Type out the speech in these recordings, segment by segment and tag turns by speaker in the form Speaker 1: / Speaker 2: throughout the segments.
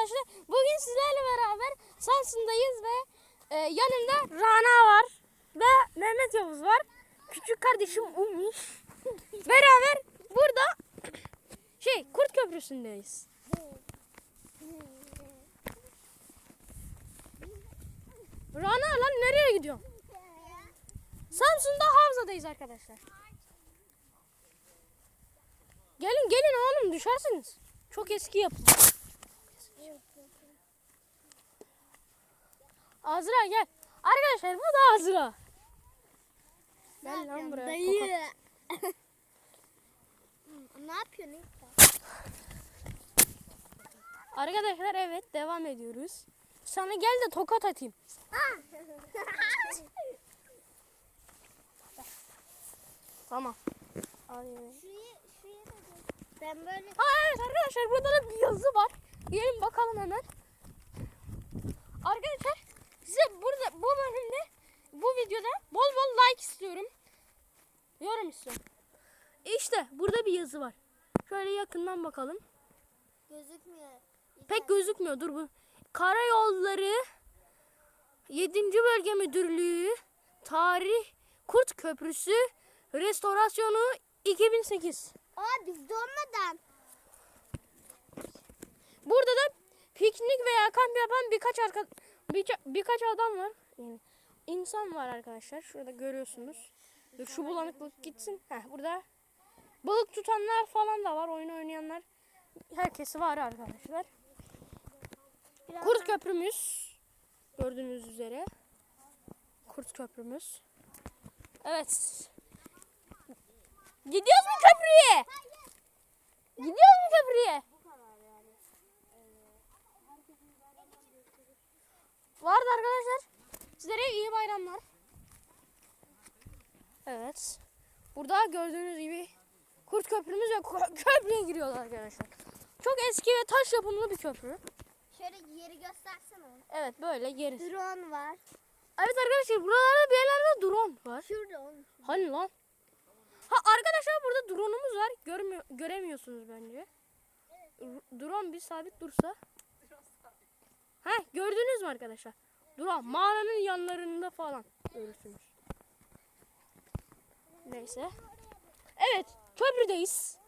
Speaker 1: arkadaşlar. Bugün sizlerle beraber Samsun'dayız ve e, yanımda Rana var ve Mehmet Yavuz var. Küçük kardeşim Umi. beraber burada şey Kurt Köprüsü'ndeyiz. Rana lan nereye gidiyorsun? Samsun'da Havza'dayız arkadaşlar. Gelin gelin oğlum düşersiniz. Çok eski yapı. Azra gel. Arkadaşlar bu da Azra. Gel lan buraya.
Speaker 2: Dayı. ne yapıyorsun?
Speaker 1: Arkadaşlar evet devam ediyoruz. Sana gel de tokat atayım. Tamam.
Speaker 2: Şuraya, şuraya da. Ben böyle
Speaker 1: Ha evet arkadaşlar burada da bir yazı var. Gelin bakalım hemen. Arkadaşlar istiyorum. İşte burada bir yazı var. Şöyle yakından bakalım.
Speaker 2: gözükmüyor.
Speaker 1: Pek gözükmüyor. Dur bu. Karayolları 7. Bölge Müdürlüğü Tarih Kurt Köprüsü Restorasyonu 2008.
Speaker 2: Aa biz dolmadan.
Speaker 1: Burada da piknik veya kamp yapan birkaç arka, birka- birkaç adam var. Yani insan var arkadaşlar. Şurada görüyorsunuz. Dur şu bulanıklık gitsin. Heh, burada balık tutanlar falan da var. Oyun oynayanlar. Herkesi var arkadaşlar. Kurt köprümüz. Gördüğünüz üzere. Kurt köprümüz. Evet. Gidiyoruz mu köprüye? Gidiyoruz mu köprüye? Vardı arkadaşlar. Sizlere iyi bayramlar. Evet. Burada gördüğünüz gibi Kurt köprümüz ve kö- köprüye giriyorlar arkadaşlar. Çok eski ve taş yapımlı bir köprü.
Speaker 2: Şöyle yeri göstersene.
Speaker 1: Evet böyle yeriz.
Speaker 2: Drone var.
Speaker 1: Evet arkadaşlar buralarda bir yerlerde drone var.
Speaker 2: Şurada onun.
Speaker 1: Hani lan? Ha arkadaşlar burada drone'umuz var. Görmüyor, göremiyorsunuz bence. Drone bir sabit dursa. Ha gördünüz mü arkadaşlar? Drone mağaranın yanlarında falan görürsünüz. Neyse. Evet köprüdeyiz.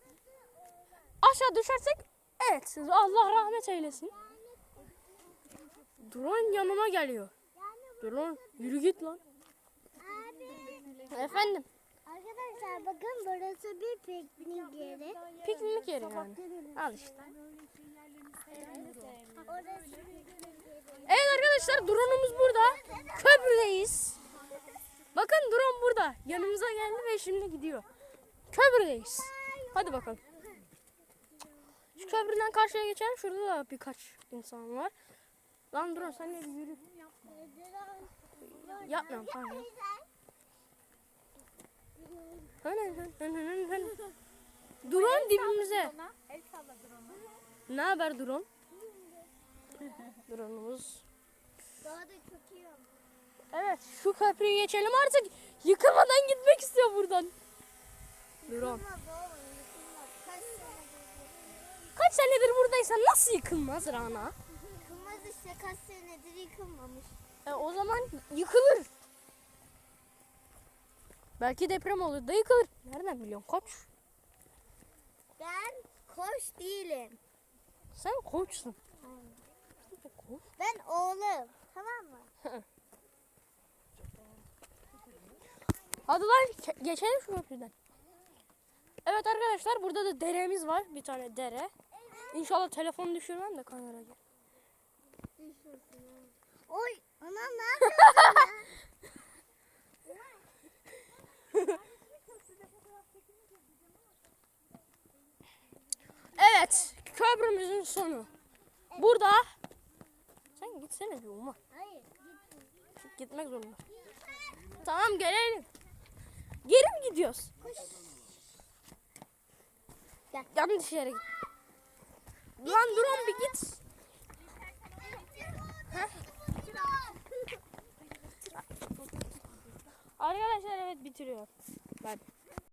Speaker 1: Aşağı düşersek evet Allah rahmet eylesin. Drone yanıma geliyor. Drone yürü git lan.
Speaker 2: Abi.
Speaker 1: Efendim.
Speaker 2: Arkadaşlar bakın burası bir piknik yeri.
Speaker 1: Piknik yeri yani. Al işte. Evet arkadaşlar drone'umuz burada. Köprüdeyiz. Bakın drone burada. Yanımıza geldi ve şimdi gidiyor. Köprüdeyiz. Hadi bakalım. Şu köprüden karşıya geçelim. Şurada da birkaç insan var. Lan drone sen ne bir yürü. Yapmıyorum tamam. Hani. Drone dibimize. Ne haber drone? Drone'umuz.
Speaker 2: Daha da çok iyi olmuş.
Speaker 1: Evet şu köprüyü geçelim artık. Yıkılmadan gitmek istiyor buradan.
Speaker 2: Yıkılmaz. Kaç senedir
Speaker 1: buradaysan nasıl yıkılmaz Rana?
Speaker 2: yıkılmaz işte kaç senedir yıkılmamış.
Speaker 1: E, o zaman yıkılır. Belki deprem olur da yıkılır. Nereden biliyorsun koç?
Speaker 2: Ben koç değilim.
Speaker 1: Sen koçsun. Koç.
Speaker 2: Ben oğlum. Tamam mı?
Speaker 1: Hadi lan geçelim şu köprüden. Evet arkadaşlar burada da deremiz var. Bir tane dere. İnşallah telefonu düşürmem de kameraya.
Speaker 2: Oy anam ne yapıyorsun
Speaker 1: Evet köprümüzün sonu. Burada. Sen gitsene bir Umar.
Speaker 2: Hayır.
Speaker 1: Gitmek zorunda. Tamam gelelim. Geri mi gidiyoruz?
Speaker 2: Gel.
Speaker 1: Yanlış yere git. Lan durun bir git. Arkadaşlar evet bitiriyor. Ben.